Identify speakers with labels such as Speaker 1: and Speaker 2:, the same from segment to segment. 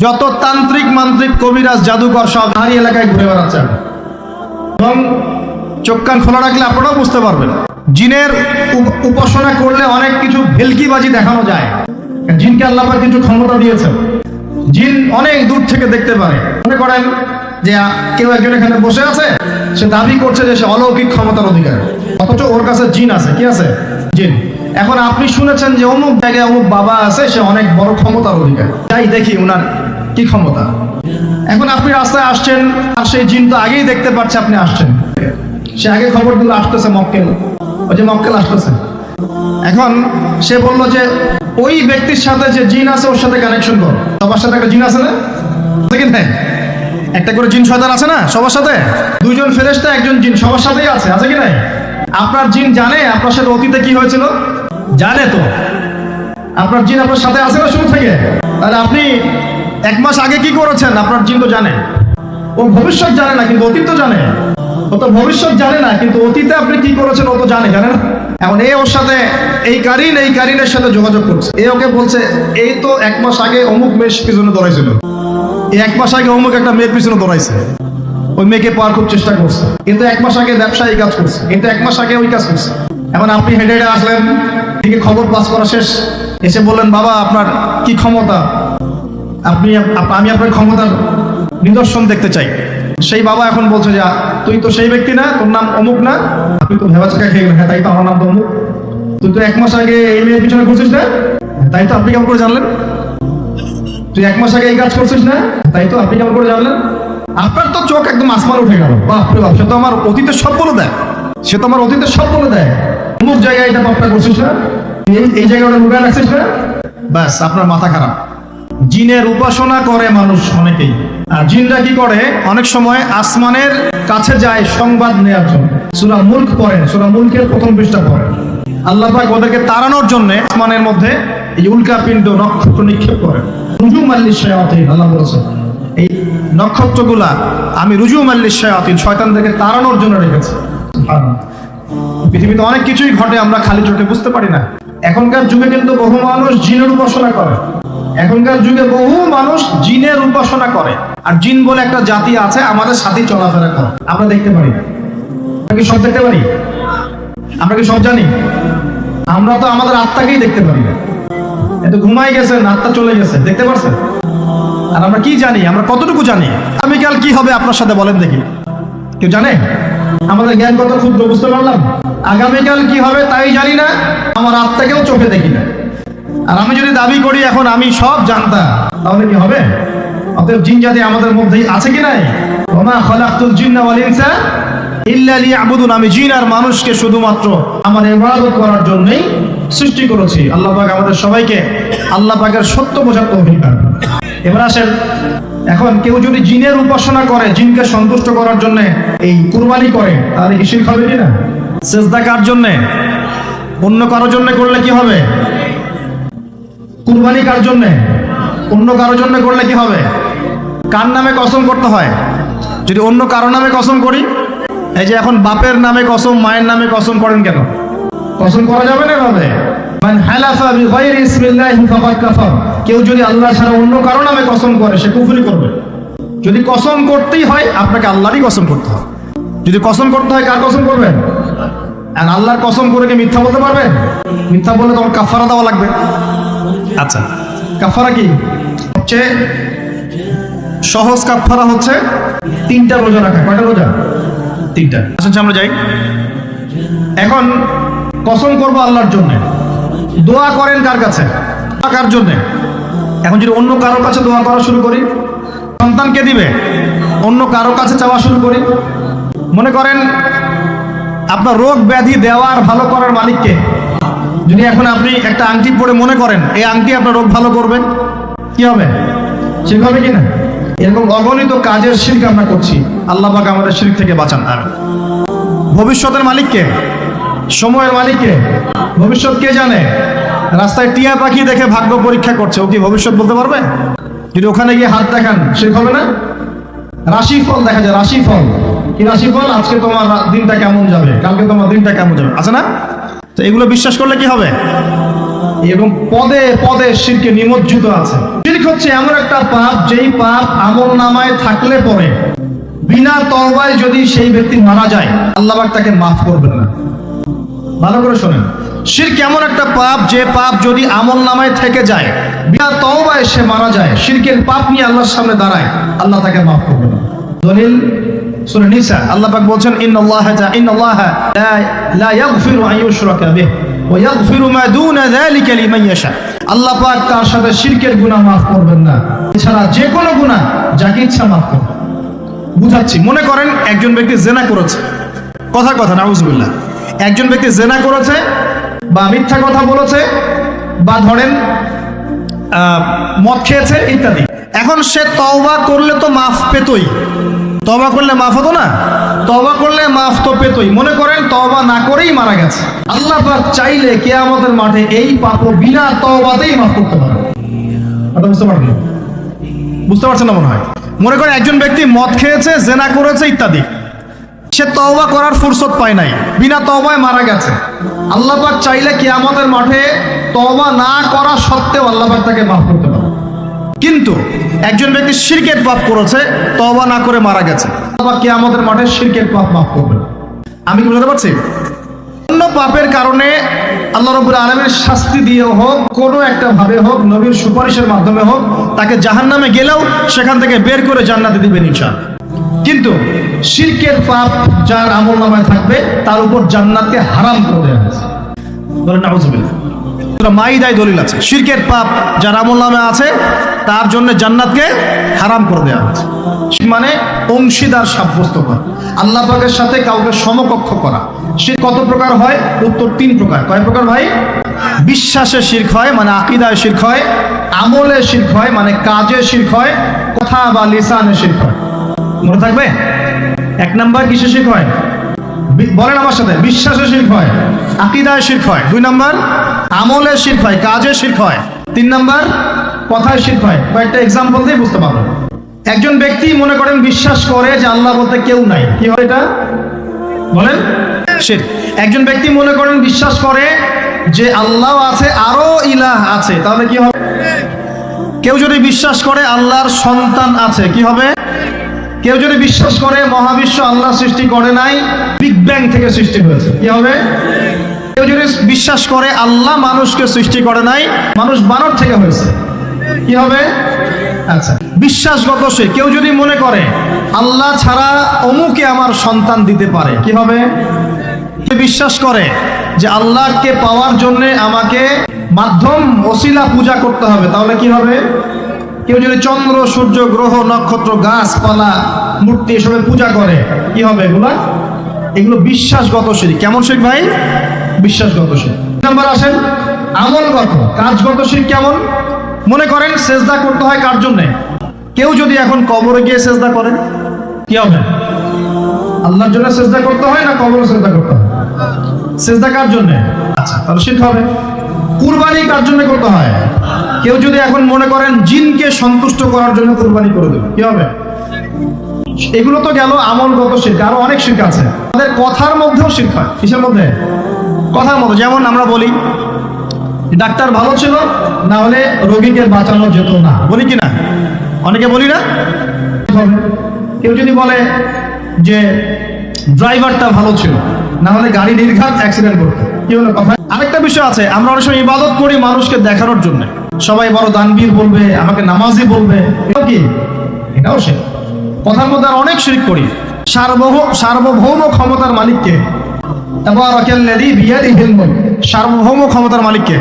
Speaker 1: যত তান্ত্রিক মান্ত্রিক কবিরাজ জাদুকর সব হারি এলাকায় ঘুরে বেড়াচ্ছেন। এবং চোখ কান খোলা রাখলে আপনারাও বুঝতে পারবেন। জিনের উপ- উপাসনা করলে অনেক কিছু ভেলকিবাজি দেখানো যায়। জিনকে আল্লাহ পাক কিছু ক্ষমতা দিয়েছেন। জিন অনেক দূর থেকে দেখতে পারে। মনে করেন যে কেউ একজন এখানে বসে আছে, সে দাবি করছে যে সে অলৌকিক ক্ষমতার অধিকার। অথচ ওর কাছে জিন আছে, কি আছে? জিন। এখন আপনি শুনেছেন যে অমুক জায়গায় অমুক বাবা আছে, সে অনেক বড় ক্ষমতার অধিকার। যাই দেখি ওনার কি ক্ষমতা? এখন আপনি রাস্তায় আসছেন, আর সেই জিন তো আগেই দেখতে পাচ্ছে আপনি আসছেন। সে আগে খবর দিল, আসতেছে মক্কেল। ওই যে মক্কেল আসতেছে। এখন সে বলল যে, ওই ব্যক্তির সাথে যে জিন আছে, ওর সাথে কানেকশন কর। সবার সাথে একটা জিন আছে না? কি একটা করে জিন শয়তান আছে না, সবার সাথে? দুইজন ফেরেশতা, একজন জিন, সবার সাথেই আছে আছে কি নাই? আপনার জিন জানে আপনার সাথে অতীতে কি হয়েছিল? জানে তো। আপনার জিন আপনার সাথে আছে না শুরু থেকে? তাহলে আপনি এক মাস আগে কি করেছেন? আপনার জিন তো জানে। ও ভবিষ্যৎ জানে না, কিন্তু অতীত তো জানে। ও তো ভবিষ্যৎ জানে না, কিন্তু অতীতে আপনি কি করেছেন ও তো জানে জানে না? এখন এ ওর সাথে, এই কারিন, এই কারিনের সাথে যোগাযোগ করছে। এ ওকে বলছে, এই তো এক মাস আগে অমুক মেয়ের পিছনে দৌড়াইছিল। এই এক মাস আগে অমুক একটা মেয়ের পিছনে দৌড়াইছে। ওই মেয়েকে পাওয়ার খুব চেষ্টা করছে। কিন্তু এক মাস আগে ব্যবসায়ী কাজ করছে। কিন্তু এক মাস আগে ওই কাজ করছে। এখন আপনি হেঁটে হেঁটে আসলেন দিকে খবর পাস করা শেষ। এসে বললেন, বাবা, আপনার কি ক্ষমতা? আপনি আমি আপনার ক্ষমতার নিদর্শন দেখতে চাই। সেই বাবা এখন বলছে যে তুই তো সেই ব্যক্তি না তোর নাম অমুক না তুই তো ভেবা চাকা খেয়ে হ্যাঁ তাই তো আমার নাম তো অমুক। তুই তো এক মাস আগে এই মেয়ের পিছনে ঘুরছিস না? হ্যাঁ, তাই তো আপনি কেমন করে জানলেন? তুই এক মাস আগে এই কাজ করছিস না? তাই তো আপনি কেমন করে জানলেন? আপনার তো চোখ একদম আসমান উঠে গেল। বাপরে বাপ সে তো আমার অতীতের সব বলে দেয়। সে তো আমার অতীতের সব বলে দেয়। অমুক জায়গায় এটা পাপটা করছিস না? এই- এই জায়গায় ওটা লুকায় রাখছিস না? ব্যাস আপনার মাথা খারাপ। জিনের উপাসনা করে মানুষ অনেকেই। আর জিনরা কি করে? অনেক সময় আসমানের কাছে যায় সংবাদ নেওয়ার জন্য। সুরা মুল্ক পড়েন সুরা মুল্কের প্রথম পৃষ্ঠা পড়েন আল্লাহ পাক ওদেরকে তাড়ানোর জন্য আসমানের মধ্যে এই উল্কা পিণ্ড, নক্ষত্র নিক্ষেপ করেন রুজু মাল্লিশ শায়াতিন আল্লাহ বলেছেন। এই নক্ষত্রগুলা আমি রুজু মাল্লিশ শায়াতিন শয়তানদেরকে তাড়ানোর জন্য রেখেছি। পৃথিবীতে অনেক কিছুই ঘটে, আমরা খালি চোখে বুঝতে পারি না। এখনকার যুগে কিন্তু বহু মানুষ জিনের উপাসনা করে। এখনকার যুগে বহু মানুষ জিনের উপাসনা করে। আর জিন বলে একটা জাতি আছে, আমাদের সাথে চলাফেরা করে। আমরা দেখতে পারি। আমরা কি সব দেখতে পারি? আমরা কি সব জানি? আমরা তো আমাদের আত্মাকেই দেখতে পারি। না এত ঘুমাই গেছেন আত্মা চলে গেছে, দেখতে পারছেন? আর আমরা কি জানি? আমরা কতটুকু জানি? আগামীকাল কি হবে আপনার সাথে বলেন দেখি। কেউ জানে? আমাদের জ্ঞান কত ক্ষুদ্র, বুঝতে পারলাম? আগামীকাল কি হবে তাই জানি না। আমার আত্মাকেও চোখে দেখি না। আর আমি যদি দাবি করি এখন আমি সব জানতাম তাহলে কি হবে? অতএব জিন জাতি আমাদের মধ্যেই আছে কি নাই? ওমা খলাকতুল জিন্না ওয়াল ইনসা ইল্লা লিয়াবুদুন। আমি জিন আর মানুষকে শুধুমাত্র আমার ইবাদত করার জন্যই সৃষ্টি করেছি। আল্লাহ পাক আমাদের সবাইকে আল্লাহ পাকের সত্য বোঝার তৌফিক দান। এবার আসেন, এখন কেউ যদি জিনের উপাসনা করে, জিনকে সন্তুষ্ট করার জন্য এই কুরবানি করে, তাহলে কি শিরক হবে কিনা সেজদা কার জন্য? অন্য কারোর জন্য করলে কি হবে? কুরবানি কার জন্য? অন্য কারোর জন্য করলে কি হবে? কার নামে কসম করতে হয়? যদি অন্য কারও নামে কসম করি, এই যে এখন বাপের নামে কসম, মায়ের নামে কসম করেন কেন? কসম করা যাবে না এভাবে? কেউ যদি আল্লাহ ছাড়া অন্য কারও নামে কসম করে, সে কুফরি করবে। যদি কসম করতেই হয়, আপনাকে আল্লাহরই কসম করতে হবে। যদি কসম করতে হয়, কার কসম করবেন? আর আল্লাহর কসম করে কি মিথ্যা বলতে পারবেন? মিথ্যা বললে তোমার কাফারা দেওয়া লাগবে। আচ্ছা। কাফারা কি? সবচেয়ে সহজ কাফারা হচ্ছে তিনটা রোজা রাখা। কয়টা রোজা তিনটা। আচ্ছা আমরা যাই। এখন কসম করব আল্লাহর জন্য। দোয়া করেন কার কাছে? কার জন্য? এখন যদি অন্য কারোর কাছে দোয়া করা শুরু করি সন্তান কে দিবে? অন্য কারও কাছে চাওয়া শুরু করি। মনে করেন আপনার রোগ ব্যাধি দেওয়ার ভালো করার মালিককে যদি এখন আপনি একটা আংটি পরে মনে করেন, এই আংটি আপনার রোগ ভালো করবে, কি হবে? ঠিক হবে কি না এরকম অগণিত কাজের শিল্প আমরা করছি। আল্লাহ পাক আমাদের শিল্প থেকে বাঁচান। আর ভবিষ্যতের মালিককে সময়ের মালিককে ভবিষ্যৎ কে জানে? রাস্তায় টিয়া পাখি দেখে ভাগ্য পরীক্ষা করছে। ও কি ভবিষ্যৎ বলতে পারবে? যদি ওখানে গিয়ে হাত দেখান সে হবে না? রাশিফল দেখা যায় রাশিফল কি রাশিফল আজকে তোমার দিনটা কেমন যাবে? কালকে তোমার দিনটা কেমন যাবে? আছে না? তো এগুলো বিশ্বাস করলে কি হবে? এবং পদে পদে শিরকে নিমজ্জিত আছে। শিরক হচ্ছে এমন একটা পাপ, যেই পাপ আমল নামায় থাকলে পরে বিনা তওবায় যদি সেই ব্যক্তি মারা যায়, আল্লাহ তাকে মাফ করবেন না। ভালো করে শোনেন। শির কেমন একটা পাপ, যে পাপ যদি আমল নামায় থেকে যায়, বিনা তওবায় সে মারা যায়, শিরকের পাপ নিয়ে আল্লাহর সামনে দাঁড়ায়, আল্লাহ তাকে মাফ করবে না। দলিল সূরা নিসা, আল্লাহ পাক বলছেন, ইন্নাল্লাহ তা ইন্নাল্লাহ লা লা ইয়াগফিরু আন ইউশরাকা বিহি ওয়া ইয়াগফিরু মা দুনা যালিকা লিমান ইয়াশা। আল্লাহ পাক তার সাথে শিরকের গুনাহ মাফ করবেন না। এছাড়া যে কোনো গুনাহ যাকে ইচ্ছা মাফ করবেন বুঝাচ্ছি, মনে করেন একজন ব্যক্তি জেনা করেছে। কথা কথা, নাউজুবিল্লাহ। একজন ব্যক্তি জেনা করেছে বা মিথ্যা কথা বলেছে বা ধরেন মদ খেয়েছে, ইত্যাদি। এখন সে তওবা করলে তো মাফ পেতই। তওবা করলে মাফ হতো না? তবা করলে মাফ তো পেতই। মনে করেন তবা না করেই মারা গেছে। আল্লাহ পাক চাইলে কেয়ামতের মাঠে এই পাপ বিনা তওবাতেই মাফ করতে পারে। বুঝতে পারবেন বুঝতে পারছেন না মনে হয়? মনে করেন একজন ব্যক্তি মদ খেয়েছে, জেনা করেছে, ইত্যাদি। সে তওবা করার ফুরসত পায় নাই। বিনা তওবায় মারা গেছে। আল্লাহ পাক চাইলে কিয়ামতের মাঠে তওবা না করা সত্ত্বেও আল্লাহ পাক তাকে মাফ করতে পারে। কিন্তু একজন ব্যক্তি শিরকের পাপ করেছে, তওবা না করে মারা গেছে। আল্লাহ পাক কিয়ামতের মাঠে শিরকের পাপ মাফ করবে। আমি কি বুঝতে পারছি? অন্য পাপের কারণে আল্লাহ রবুল আলমের শাস্তি দিয়ে হোক, কোনো একটা ভাবে হোক, নবীর সুপারিশের মাধ্যমে হোক, তাকে জাহান্নামে গেলেও সেখান থেকে বের করে জান্নাতে দিবেন ইনশা কিন্তু শিরকের পাপ যার আমল নামায় থাকবে, তার উপর জান্নাতকে হারাম করে দেওয়া হয়েছে। বলেন, নাউজুবিল্লাহ। সূরা মাইদায় দলিল আছে। শিরকের পাপ যার আমল নামে আছে, তার জন্য জান্নাতকে হারাম করে দেওয়া হয়েছে। মানে অংশীদার সাব্যস্ত করা। আল্লাহ পাকের সাথে কাউকে সমকক্ষ করা। সে কত প্রকার হয়? উত্তর তিন প্রকার। কয় প্রকার ভাই? বিশ্বাসে শির্ক হয় মানে আকিদায় শির্ক হয়, আমলে শির্ক হয় মানে কাজে শির্ক হয়, কথা বা লিসানে শির্ক হয়। মনে থাকবে? এক নাম্বার কিসে শির্ক হয়? বলেন আমার সাথে বিশ্বাসে শির্ক হয়, আকিদায় শির্ক হয়। দুই নাম্বার, আমলে শির্ক হয়, কাজে শির্ক হয়। তিন নাম্বার, কথায় শির্ক হয়। কয়েকটা এক্সাম্পল দিয়ে বুঝতে পারব একজন ব্যক্তি মনে করেন বিশ্বাস করে যে আল্লাহ বলতে কেউ নাই। কি হয় এটা? বলেন। শির্ক। একজন ব্যক্তি মনে করেন বিশ্বাস করে যে আল্লাহ আছে, আরও ইলাহ আছে। তাহলে কি হবে? কেউ যদি বিশ্বাস করে আল্লাহর সন্তান আছে, কি হবে? কেউ যদি বিশ্বাস করে মহাবিশ্ব আল্লাহ সৃষ্টি করে নাই বিগ ব্যাং থেকে সৃষ্টি হয়েছে। কি হবে? কেউ যদি বিশ্বাস করে আল্লাহ মানুষকে সৃষ্টি করে নাই, মানুষ বানর থেকে হয়েছে। কি হবে? আচ্ছা বিশ্বাসগত সে। কেউ যদি মনে করে আল্লাহ ছাড়া অমুকে আমার সন্তান দিতে পারে, কি হবে? বিশ্বাস করে যে আল্লাহকে পাওয়ার জন্য আমাকে মাধ্যম, ওসিলা পূজা করতে হবে, তাহলে কি হবে? কেউ যদি চন্দ্র, সূর্য, গ্রহ, নক্ষত্র, গাছপালা, মূর্তি এসবে পূজা করে, কি হবে এগুলা? এগুলো বিশ্বাসগত শির কেমন শিখ ভাই? বিশ্বাসগত শির নাম্বার আসেন, আমলগত। কাজগত শির কেমন? মনে করেন সেজদা করতে হয় কার জন্যে? কেউ যদি এখন কবরে গিয়ে সেজদা করেন, কি হবে? আল্লাহর জন্য সেজদা করতে হয় না কবরে সেজদা করতে হয়? সেজদা কার জন্য? আচ্ছা তাহলে শিরক হবে। কুরবানি কার জন্য করতে হয়? কেউ যদি এখন মনে করেন জিনকে সন্তুষ্ট করার জন্য কুরবানি করে দেবে, কি হবে? এগুলো তো গেল আমলগত শিল্প আরও অনেক শিল্প আছে। আমাদের কথার মধ্যেও শিল্প কিসের মধ্যে? কথার মধ্যে। যেমন আমরা বলি, ডাক্তার ভালো ছিল, না হলে রোগীকে বাঁচানো যেত না। বলি কি না? অনেকে বলি না? কেউ যদি বলে যে ড্রাইভারটা ভালো ছিল, না হলে গাড়ি নির্ঘাত অ্যাক্সিডেন্ট করতো। কি হলো কথা? আরেকটা বিষয় আছে, আমরা অনেক সময় ইবাদত করি মানুষকে দেখানোর জন্য। সবাই বড় দানবীর বলবে, আমাকে নামাজি বলবে। কি? এটাও সে কথার মধ্যে অনেক শিরিক করি। সার্বভৌম সার্বভৌম ক্ষমতার মালিককে। সার্বভৌম ক্ষমতার মালিককে।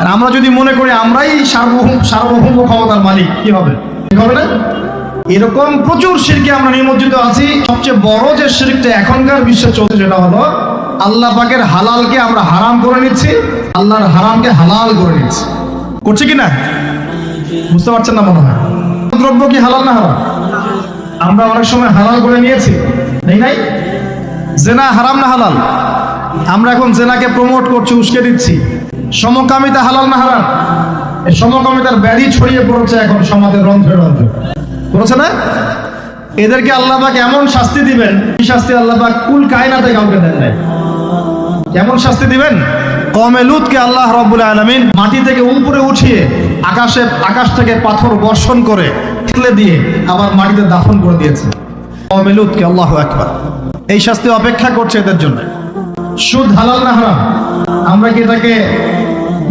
Speaker 1: আর আমরা যদি মনে করি আমরাই সার্বভৌম সার্বভৌম ক্ষমতার মালিক, কি হবে? হবে না? এরকম প্রচুর শিরকে আমরা নিমজ্জিত আছি। সবচেয়ে বড় যে শিরকটা এখনকার বিশ্বে চলছে সেটা হলো, আল্লাহ পাকের হালালকে আমরা হারাম করে নিচ্ছি, আল্লাহর হারামকে হালাল করে নিচ্ছি। করছে কি না বুঝতে পারছেন না মনে হয়। দ্রব্য কি হালাল না হারাম? আমরা অনেক সময় হালাল করে নিয়েছি। নেই নাই? জেনা হারাম না হালাল? আমরা এখন জেনাকে প্রমোট করছি, উস্কে দিচ্ছি। সমকামিতা হালাল না হারাম? এই সমকামিতার ব্যাধি ছড়িয়ে পড়েছে এখন সমাজের রন্ধ্রে রন্ধ্রে। পড়েছে না? এদেরকে আল্লাহবাক এমন শাস্তি দিবেন, কি শাস্তি আল্লাহবাক কুল কায়নাতে কাউকে দেন নাই। কেমন শাস্তি দিবেন? কমে লুতকে আল্লাহ রব্বুল আলমিন মাটি থেকে উপরে উঠিয়ে আকাশে, আকাশ থেকে পাথর বর্ষণ করে ঠেলে দিয়ে আবার মাটিতে দাফন করে দিয়েছে। কমে লুতকে আল্লাহ একবার এই শাস্তি অপেক্ষা করছে এদের জন্য। সুদ হালাল না হারাম? আমরা কি এটাকে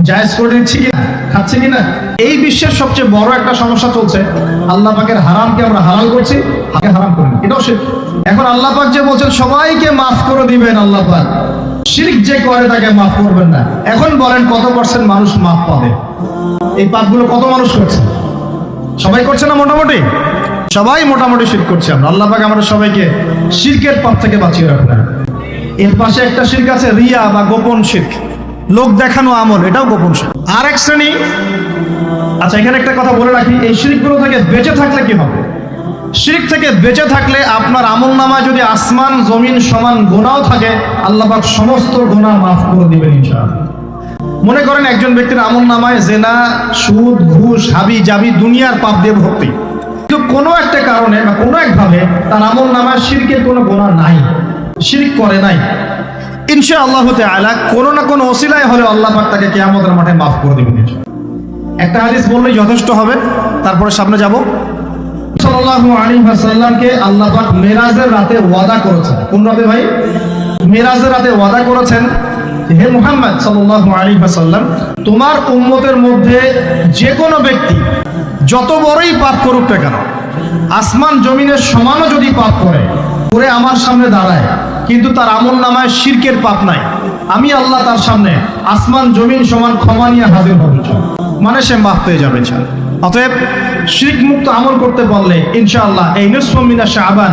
Speaker 1: জায়েজ করে দিচ্ছি কিনা? খাচ্ছি কিনা? এই বিশ্বের সবচেয়ে বড় একটা সমস্যা চলছে, আল্লাহ পাকের হারামকে আমরা হালাল করছি হারাম করি এটাও সে এখন আল্লাহ পাক যে বলছেন, সবাইকে মাফ করে দিবেন আল্লাহ পাক। শিরিক যে করে তাকে মাফ করবেন না। এখন বলেন কত পার্সেন্ট মানুষ মাফ পাবে? এই পাপগুলো কত মানুষ করছে? সবাই করছে না মোটামুটি? সবাই মোটামুটি শির করছে আমরা। আল্লাহ পাক আমরা সবাইকে শিরকের পাপ থেকে বাঁচিয়ে রাখবেন এর পাশে একটা শির্ক আছে, রিয়া বা গোপন শির্ক। লোক দেখানো আমল, এটাও গোপন শির্ক। আর এক শ্রেণি। আচ্ছা এখানে একটা কথা বলে রাখি, এই শিরিকগুলো থেকে বেঁচে থাকলে কি হবে? শিরিক থেকে বেঁচে থাকলে আপনার আমল নামায় যদি আসমান, জমিন সমান গোনাও থাকে আল্লাহবাক সমস্ত গোনা মাফ করে দিবেন ইনশাআল্লাহ। মনে করেন একজন ব্যক্তির আমল নামায় জেনা, সুদ, ঘুষ, হাবি, জাবি দুনিয়ার পাপ দিয়ে ভর্তি। কিন্তু কোনো একটা কারণে বা কোনো একভাবে তার আমল নামায় শিরকের কোনো গোনা নাই, শিরিক করে নাই। ইনশা আল্লাহ হতে আলা কোনো না কোনো ওসিলায় হলে আল্লাহ পাক তাকে কেয়ামতের মাঠে মাফ করে দেবেন। একটা হাদিস বললেই যথেষ্ট হবে, তারপরে সামনে যাব। তোমার উম্মতের মধ্যে যে কোনো ব্যক্তি যত বড়ই পাপ করুক না কেন, আসমান জমিনের সমানও যদি পাপ করে করে আমার সামনে দাঁড়ায়, কিন্তু তার আমল নামায় শিরকের পাপ নাই। আমি আল্লাহ তার সামনে আসমান জমিন সমান ক্ষমা নিয়ে হাজির হব মানে সে মাফ পেয়ে যাবে অতএব শিরক মুক্ত আমল করতে পারলে ইনশাআল্লাহ, এই নুসফমিনা শাহবান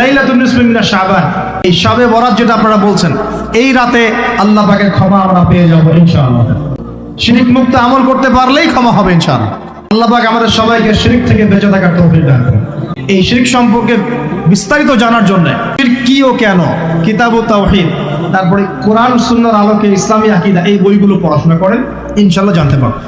Speaker 1: লাইলাতুন নুসফমিনা শাহবান এই সবে বরাত যেটা আপনারা বলছেন, এই রাতে আল্লাহ পাকের ক্ষমা আমরা পেয়ে যাব ইনশাআল্লাহ। শিরিক মুক্ত আমল করতে পারলেই ক্ষমা হবে ইনশাআল্লাহ। আল্লাহ পাক আমাদের সবাইকে শিরিক থেকে বেঁচে থাকার তৌফিক দান এই শিরিক সম্পর্কে বিস্তারিত জানার জন্য কি ও কেন? কিতাব ও তাওহীদ, তারপরে কোরআন সুন্নাহর আলোকে ইসলামী আকীদা, এই বইগুলো পড়াশোনা করেন, ইনশাআল্লাহ জানতে পারবেন।